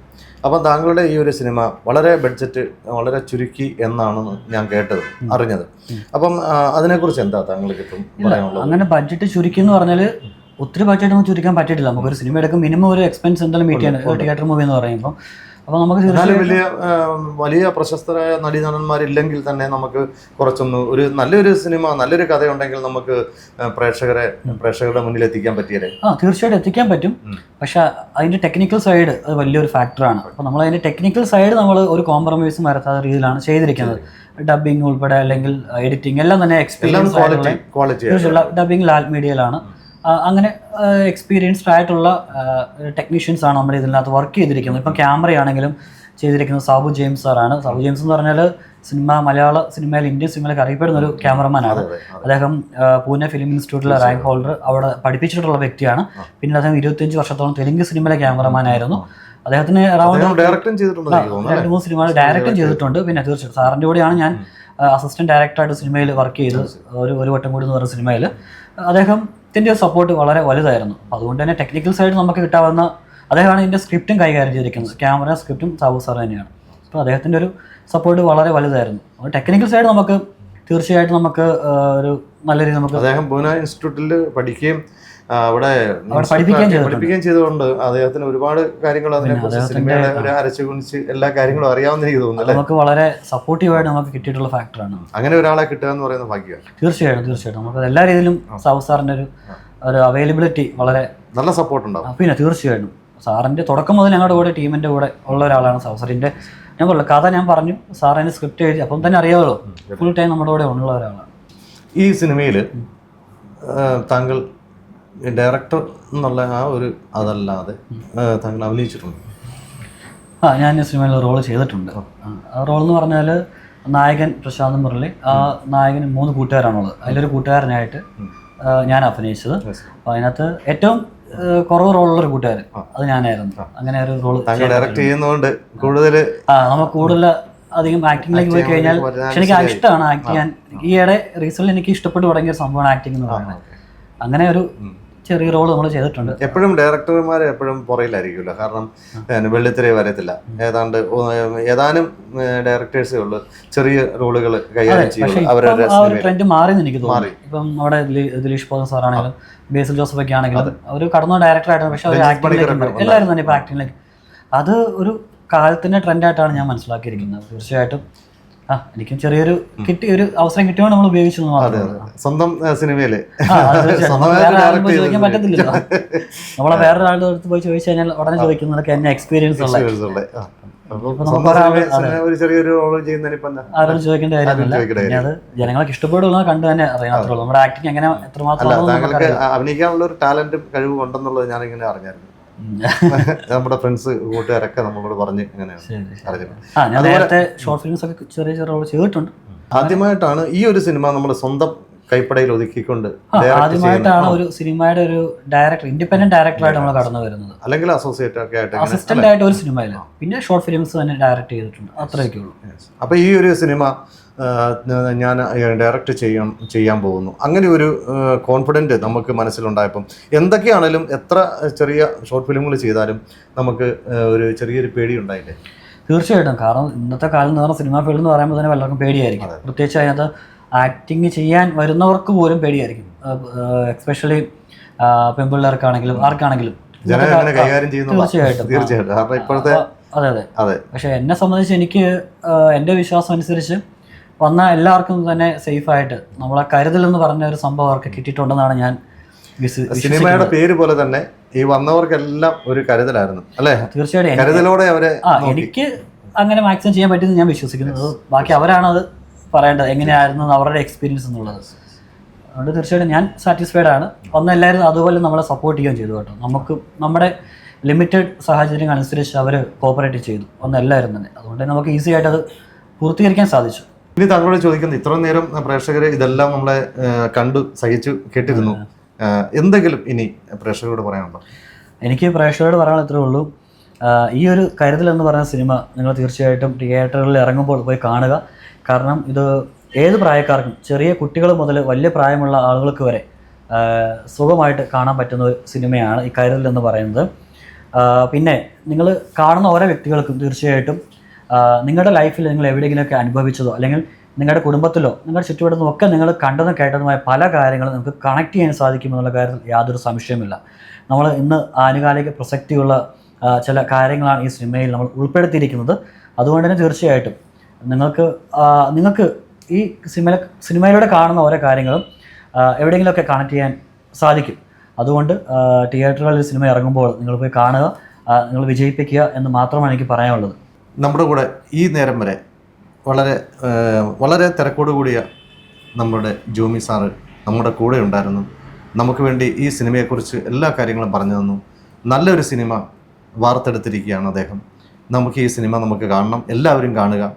അപ്പം താങ്കളുടെ ഈ ഒരു സിനിമ വളരെ ബഡ്ജറ്റ് വളരെ ചുരുക്കി എന്നാണ് ഞാൻ കേട്ടത് അറിഞ്ഞത്. അപ്പം അതിനെക്കുറിച്ച് എന്താ താങ്കൾക്ക് ഇപ്പം പറയാനുള്ളത്? അങ്ങനെ ബഡ്ജറ്റ് ചുരുക്കി എന്ന് പറഞ്ഞാൽ ഒത്തിരി ബഡ്ജറ്റ് ഒന്നും ചുരുക്കാൻ പറ്റിയിട്ടില്ല. നമുക്കൊരു സിനിമ എടുക്കും മിനിമം ഒരു എക്സ്പെൻസ് എന്തായാലും മീറ്റ് ചെയ്യണം തിയേറ്റർ മൂവി എന്ന് പറയുമ്പോൾ അപ്പോൾ നമുക്ക് എന്നാലും വലിയ വലിയ പ്രശസ്തരായ നടീനടന്മാരില്ലെങ്കിൽ തന്നെ നമുക്ക് കുറച്ചൊന്ന് ഒരു നല്ലൊരു സിനിമ നല്ലൊരു കഥയുണ്ടെങ്കിൽ നമുക്ക് പ്രേക്ഷകരെ പ്രേക്ഷകരുടെ മുന്നിൽ എത്തിക്കാൻ പറ്റിയല്ലേ? ആ തീർച്ചയായിട്ടും എത്തിക്കാൻ പറ്റും. പക്ഷേ അതിന്റെ ടെക്നിക്കൽ സൈഡ് അത് വലിയൊരു ഫാക്ടറാണ് അപ്പോൾ നമ്മൾ അതിന്റെ ടെക്നിക്കൽ സൈഡ് നമ്മൾ ഒരു കോംപ്രമൈസും വരത്താത്ത രീതിയിലാണ് ചെയ്തിരിക്കുന്നത്. ഡബിങ് ഉൾപ്പെടെ അല്ലെങ്കിൽ എഡിറ്റിംഗ് എല്ലാം തന്നെ എക്സ്പീരിയൻസ് ഡബിങ് ലാൽ മീഡിയയിലാണ് അങ്ങനെ എക്സ്പീരിയൻസ്ഡ് ആയിട്ടുള്ള ടെക്നീഷ്യൻസ് ആണ് നമ്മൾ ഇതിനകത്ത് വർക്ക് ചെയ്തിരിക്കുന്നത്. ഇപ്പം ക്യാമറയാണെങ്കിലും ചെയ്തിരിക്കുന്നത് സാബു ജെയിംസ് സാറാണ് സാബു ജെയിംസ് എന്ന് പറഞ്ഞാൽ സിനിമ മലയാള സിനിമയിൽ ഇന്ത്യൻ സിനിമയിലൊക്കെ അറിയപ്പെടുന്ന ഒരു ക്യാമറമാനാണ് അദ്ദേഹം പൂനെ ഫിലിം ഇൻസ്റ്റിറ്റ്യൂട്ടിലെ റാങ്ക് ഹോൾഡർ അവിടെ പഠിപ്പിച്ചിട്ടുള്ള വ്യക്തിയാണ്. പിന്നെ അദ്ദേഹം ഇരുപത്തിയഞ്ച് വർഷത്തോളം തെലുങ്ക് സിനിമയിലെ ക്യാമറമാനായിരുന്നു അദ്ദേഹത്തിന് അറൗണ്ട് ഡയറക്റ്റും ചെയ്തിട്ടുണ്ട് രണ്ട് മൂന്ന് സിനിമകൾ ഡയറക്റ്റും ചെയ്തിട്ടുണ്ട്. പിന്നെ തീർച്ചയായിട്ടും സാറിന്റെ കൂടെയാണ് ഞാൻ അസിസ്റ്റന്റ് ഡയറക്ടറായിട്ട് സിനിമയിൽ വർക്ക് ചെയ്തത് ഒരു ഒരു വട്ടം കൂടി എന്ന് പറഞ്ഞ സിനിമയിൽ. അദ്ദേഹത്തിന്റെ സപ്പോർട്ട് വളരെ വലുതായിരുന്നു. അതുകൊണ്ട് തന്നെ ടെക്നിക്കൽ സൈഡ് നമുക്ക് കിട്ടാവുന്ന അദ്ദേഹമാണ് ഇതിന്റെ സ്ക്രിപ്റ്റും കൈകാര്യം ചെയ്തിരിക്കുന്നത്. ക്യാമറ സ്ക്രിപ്റ്റും സാബു സാർ തന്നെയാണ്. അപ്പോൾ അദ്ദേഹത്തിന്റെ ഒരു സപ്പോർട്ട് വളരെ വലുതായിരുന്നു. അപ്പോൾ ടെക്നിക്കൽ സൈഡ് നമുക്ക് തീർച്ചയായിട്ടും നമുക്ക് ഒരു നല്ല രീതി നമുക്ക് അദ്ദേഹം പൂന ഇൻസ്റ്റിറ്റ്യൂട്ടിൽ പഠിക്കുകയും അവിടെ പഠിപ്പിക്കുകയും ചെയ്തുകൊണ്ട്. അദ്ദേഹത്തിന് ഒരുപാട് കാര്യങ്ങൾ അതിനെക്കുറിച്ച് അദ്ദേഹത്തിന്റെ- സിനിമയുടെ ഒരു അരച്ചു എല്ലാ കാര്യങ്ങളും അറിയാവുന്ന എനിക്ക് തോന്നുന്നു നമുക്ക് വളരെ സപ്പോർട്ടീവായിട്ട് നമുക്ക് കിട്ടിയിട്ടുള്ള ഫാക്ടറാണ് അങ്ങനെ ഒരാളെ കിട്ടുക എന്ന് പറയുന്ന ഭാഗ്യമാണ്. തീർച്ചയായിട്ടും തീർച്ചയായിട്ടും. നമുക്ക് എല്ലാ രീതിയിലും സാബു സാറിന്റെ ഒരു ഒരു അവൈലബിലിറ്റി വളരെ നല്ല സപ്പോർട്ട് ഉണ്ടാവും. പിന്നെ തീർച്ചയായിട്ടും. സാറിന്റെ തുടക്കം മുതൽ ഞങ്ങളുടെ കൂടെ ടീമിന്റെ കൂടെ ഉള്ള ഒരാളാണ് സാറിന്റെ ഞാൻ പറഞ്ഞു കഥ ഞാൻ പറഞ്ഞു സാർ അതിന് സ്ക്രിപ്റ്റ് എഴുതി അപ്പം തന്നെ അറിയാമല്ലോ ഫുൾ ടൈം നമ്മുടെ കൂടെ ഉള്ള ഒരാളാണ്. ഈ സിനിമയിൽ താങ്കൾ ഡയറക്ടർ എന്നുള്ള ആ ഒരു അതല്ലാതെ താങ്കൾ അഭിനയിച്ചിട്ടുണ്ട്? ആ ഞാൻ സിനിമയിൽ റോൾ ചെയ്തിട്ടുണ്ട്. ആ. റോൾ എന്ന് പറഞ്ഞാൽ നായകൻ പ്രശാന്ത് മുരളി ആ നായകന് മൂന്ന് കൂട്ടുകാരാണുള്ളത്. അതിലൊരു കൂട്ടുകാരനായിട്ട് ഞാൻ അഭിനയിച്ചത്. അപ്പോൾ അതിനകത്ത് ഏറ്റവും കുറവ് റോളുള്ള ഒരു കൂട്ടുകാരൻ. അത് ഞാനായിരുന്നു. അങ്ങനെ ഒരു റോൾ ഡയറക്റ്റ് ചെയ്യുന്നതുകൊണ്ട് കൂടുതൽ ആ നമുക്ക് കൂടുതൽ അധികം ആക്ടിങ്ങിലേക്ക് പോയി കഴിഞ്ഞാൽ പക്ഷെ എനിക്ക് ഇഷ്ടമാണ് ആക്ട് ചെയ്യാൻ ഈയിടെ റീസെന്റ് എനിക്ക് ഇഷ്ടപ്പെട്ട് തുടങ്ങിയ സംഭവമാണ് ആക്ടിങ് എന്ന് പറയുന്നത്. അങ്ങനെ ഒരു ചെറിയ റോൾ നമ്മൾ ചെയ്തിട്ടുണ്ട്. എപ്പോഴും ഡയറക്ടർമാർ എപ്പോഴും പുറയിലായിരിക്കുമല്ലോ കാരണം വെള്ളിത്തിരയെ വെള്ളിത്തിര വരത്തില്ല ഏതാണ്ട് ഏതാനും ഡയറക്ടേഴ്സേ ഉള്ളൂ. ചെറിയ റോളുകൾ കൈകാര്യം ചെയ്യും അവരുടെ ട്രെൻഡ് മാറി എന്ന് എനിക്ക് തോന്നുന്നു. ഇപ്പം നമ്മുടെ ദിലീ- ദിലീഷ് പോകുന്ന സാറാണെങ്കിലും ബേസിൽ ജോസഫ് ഒക്കെ ആണെങ്കിലും അവർ കടന്ന ഡയറക്ടറായിട്ട് പക്ഷേ അവർ ആക്ടിങ്ങിലേക്ക് എല്ലാവരും തന്നെ ഇപ്പോൾ ആക്ടിങ്ങിലേക്ക് അത് ഒരു കാലത്തിന്റെ ട്രെൻഡായിട്ടാണ് ഞാൻ മനസ്സിലാക്കിയിരിക്കുന്നത്. തീർച്ചയായിട്ടും ആ എനിക്കും ചെറിയൊരു കിട്ടിയ ഒരു അവസരം കിട്ടിയോ നമ്മൾ ഉപയോഗിച്ചു അതെ മാത്രമേ സ്വന്തം സിനിമയിൽ. അത് പറ്റത്തില്ലല്ലോ. നമ്മളെ വേറൊരാളുടെ അടുത്ത് പോയി ചോദിച്ചു കഴിഞ്ഞാൽ ഉടനെ ചോദിക്കുന്നതൊക്കെ എന്നെ എക്സ്പീരിയൻസ് ഉള്ള experience ഉള്ള, ആ. അപ്പം ഇപ്പൊ സ്വന്തം നമുക്ക് ഒരാൾ സിനിമ- സിനിമ ഒരു ചെറിയൊരു റോൾ ചെയ്യുന്നതിന് ഇപ്പം എന്താ? ചോദിക്കേണ്ട കാര്യമില്ല അത് ജനങ്ങൾക്ക് ഇഷ്ടപ്പെടുന്ന കണ്ടു തന്നെ അറിയാം നമ്മുടെ ആക്ടിങ് എങ്ങനെ എത്രമാത്രം. അഭിനയിക്കാനുള്ള ഒരു ടാലന്റും കഴിവും ഉണ്ടെന്നുള്ളത് ഞാൻ ഇങ്ങനെ അറിഞ്ഞായിരുന്നു. നമ്മുടെ ഫ്രണ്ട്സ് കൂട്ടുകാരൊക്കെ നമ്മളോട് പറഞ്ഞ് ഞാൻ നേരത്തെ ഷോർട്ട് ഫിലിംസ് ഒക്കെ ചെറിയ ചെറിയ റോൾ ചെയ്തിട്ടുണ്ട്. ആദ്യമായിട്ടാണ് ഈ ഒരു സിനിമ നമ്മുടെ സ്വന്തം കൈപ്പടയിൽ ഒതുക്കിക്കൊണ്ട് ആദ്യമായിട്ടാണ്. ഒരു സിനിമയുടെ ഒരു ഡയറക്ടർ ഇൻഡിപെൻഡന്റ് ഡയറക്ടറായിട്ട് നമ്മൾ കടന്നു വരുന്നത്. അല്ലെങ്കിൽ അസോസിയേറ്റ് ഒക്കെ ആയിട്ട് അസിസ്റ്റന്റ് ആയിട്ട് ഒരു സിനിമയില്ല പിന്നെ ഷോർട്ട് ഫിലിംസ് തന്നെ ഡയറക്ട് ചെയ്തിട്ടുണ്ട്. അത്രയൊക്കെ ഉള്ളൂ. അപ്പൊ ഈ ഒരു സിനിമ ഞാൻ ഡയറക്റ്റ് ചെയ്യാൻ ചെയ്യാൻ പോകുന്നു. അങ്ങനെ ഒരു കോൺഫിഡന്റ് നമുക്ക് മനസ്സിലുണ്ടായപ്പം എന്തൊക്കെയാണേലും എത്ര ചെറിയ ഷോർട്ട് ഫിലിമുകൾ ചെയ്താലും നമുക്ക് ഒരു ചെറിയൊരു പേടി ഉണ്ടായില്ലേ തീർച്ചയായിട്ടും. കാരണം ഇന്നത്തെ കാലം എന്ന് പറഞ്ഞാൽ സിനിമാ ഫീൽഡ് എന്ന് പറയുമ്പോൾ തന്നെ എല്ലാവർക്കും പേടിയായിരിക്കും. പ്രത്യേകിച്ച് അതിനകത്ത് ആക്ടിങ് ചെയ്യാൻ വരുന്നവർക്ക് പോലും പേടിയായിരിക്കും. എക്സ്പെഷ്യലി പെൺപിള്ളേർക്കാണെങ്കിലും ആർക്കാണെങ്കിലും. തീർച്ചയായിട്ടും. അതെ അതെ. പക്ഷെ എന്നെ സംബന്ധിച്ച് എനിക്ക് എന്റെ വിശ്വാസം അനുസരിച്ച് വന്ന എല്ലാവർക്കും തന്നെ സേഫ് ആയിട്ട്. നമ്മളെ കരുതൽ എന്ന് പറഞ്ഞ ഒരു സംഭവം അവർക്ക് കിട്ടിയിട്ടുണ്ടെന്നാണ് ഞാൻ സിനിമയുടെ പേര് പോലെ തന്നെ ഈ വന്നവർക്കെല്ലാം ഒരു കരുതലായിരുന്നു അല്ലേ? തീർച്ചയായിട്ടും. എനിക്ക് കരുതലോടെ അവരെ എനിക്ക് അങ്ങനെ മാക്സിമം ചെയ്യാൻ പറ്റുമെന്ന് ഞാൻ വിശ്വസിക്കുന്നത് ബാക്കി അവരാണത് പറയേണ്ടത്. എങ്ങനെയായിരുന്നു അവരുടെ എക്സ്പീരിയൻസ് എന്നുള്ളത്. അതുകൊണ്ട് തീർച്ചയായിട്ടും ഞാൻ സാറ്റിസ്ഫൈഡ് ആണ്. വന്ന എല്ലാവരും അതുപോലെ നമ്മളെ സപ്പോർട്ട് ചെയ്യുകയും ചെയ്തു കേട്ടോ. നമുക്ക് നമ്മുടെ ലിമിറ്റഡ് സാഹചര്യങ്ങൾ അനുസരിച്ച് അവർ കോപ്പറേറ്റ് ചെയ്തു. വന്ന എല്ലാവരും തന്നെ. അതുകൊണ്ട് തന്നെ നമുക്ക് ഈസി ആയിട്ട് അത് പൂർത്തീകരിക്കാൻ സാധിച്ചു. ഇനി താങ്കളോട് ചോദിക്കുന്നത് ഇത്രയും നേരം പ്രേക്ഷകർ ഇതെല്ലാം നമ്മളെ കണ്ടു സഹിച്ചു കേട്ടിരുന്നു. എന്തെങ്കിലും ഇനി പ്രേക്ഷകരോട് പറയാനുണ്ടോ? എനിക്ക് പ്രേക്ഷകരോട് പറയാൻ ഇത്രേ ഉള്ളൂ. ഈ ഒരു കരുതൽ എന്ന് പറയുന്ന സിനിമ നിങ്ങൾ തീർച്ചയായിട്ടും തിയേറ്ററിൽ ഇറങ്ങുമ്പോൾ പോയി കാണുക. കാരണം ഇത് ഏത് പ്രായക്കാർക്കും ചെറിയ കുട്ടികൾ മുതൽ വലിയ പ്രായമുള്ള ആളുകൾക്ക് വരെ സുഖമായിട്ട് കാണാൻ പറ്റുന്ന ഒരു സിനിമയാണ് ഈ കരുതൽ എന്ന് പറയുന്നത് പിന്നെ നിങ്ങൾ കാണുന്ന ഓരോ വ്യക്തികൾക്കും തീർച്ചയായിട്ടും നിങ്ങളുടെ ലൈഫിൽ നിങ്ങൾ എവിടെയെങ്കിലുമൊക്കെ അനുഭവിച്ചതോ അല്ലെങ്കിൽ നിങ്ങളുടെ കുടുംബത്തിലോ നിങ്ങളുടെ ചുറ്റുവട്ടത്തും ഒക്കെ നിങ്ങൾ കണ്ടതും കേട്ടതുമായ പല കാര്യങ്ങളും നമുക്ക് കണക്ട് ചെയ്യാൻ സാധിക്കുമെന്നുള്ള കാര്യത്തിൽ യാതൊരു സംശയമില്ല നമ്മൾ ഇന്ന് ആനുകാലിക പ്രസക്തിയുള്ള ചില കാര്യങ്ങളാണ് ഈ സിനിമയിൽ നമ്മൾ ഉൾപ്പെടുത്തിയിരിക്കുന്നത്. അതുകൊണ്ട് തന്നെ തീർച്ചയായിട്ടും നിങ്ങൾക്ക് നിങ്ങൾക്ക് ഈ സിനിമ സിനിമയിലൂടെ കാണുന്ന ഓരോ കാര്യങ്ങളും എവിടെയെങ്കിലുമൊക്കെ കണക്ട് ചെയ്യാൻ സാധിക്കും. അതുകൊണ്ട് തിയേറ്ററുകളിൽ സിനിമ ഇറങ്ങുമ്പോൾ നിങ്ങൾ പോയി കാണുക നിങ്ങൾ വിജയിപ്പിക്കുക എന്ന് മാത്രമാണ് എനിക്ക് പറയാനുള്ളത്. നമ്മുടെ കൂടെ ഈ നേരം വരെ വളരെ വളരെ തിരക്കോട് കൂടിയ നമ്മുടെ ജോമി സാറ് നമ്മുടെ കൂടെ ഉണ്ടായിരുന്നു. നമുക്ക് വേണ്ടി ഈ സിനിമയെക്കുറിച്ച് എല്ലാ കാര്യങ്ങളും പറഞ്ഞു തന്നു. നല്ലൊരു സിനിമ വാർത്തെടുത്തിരിക്കുകയാണ് അദ്ദേഹം. നമുക്ക് ഈ സിനിമ നമുക്ക് കാണണം. എല്ലാവരും കാണുക.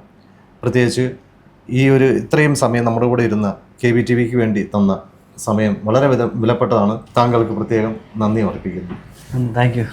പ്രത്യേകിച്ച് ഈ ഒരു ഇത്രയും സമയം നമ്മുടെ കൂടെ ഇരുന്ന കെ വി ടി വിക്ക് വേണ്ടി തന്ന സമയം വളരെ വിലപ്പെട്ടതാണ്. താങ്കൾക്ക് പ്രത്യേകം നന്ദി അർപ്പിക്കുന്നു. Thank you.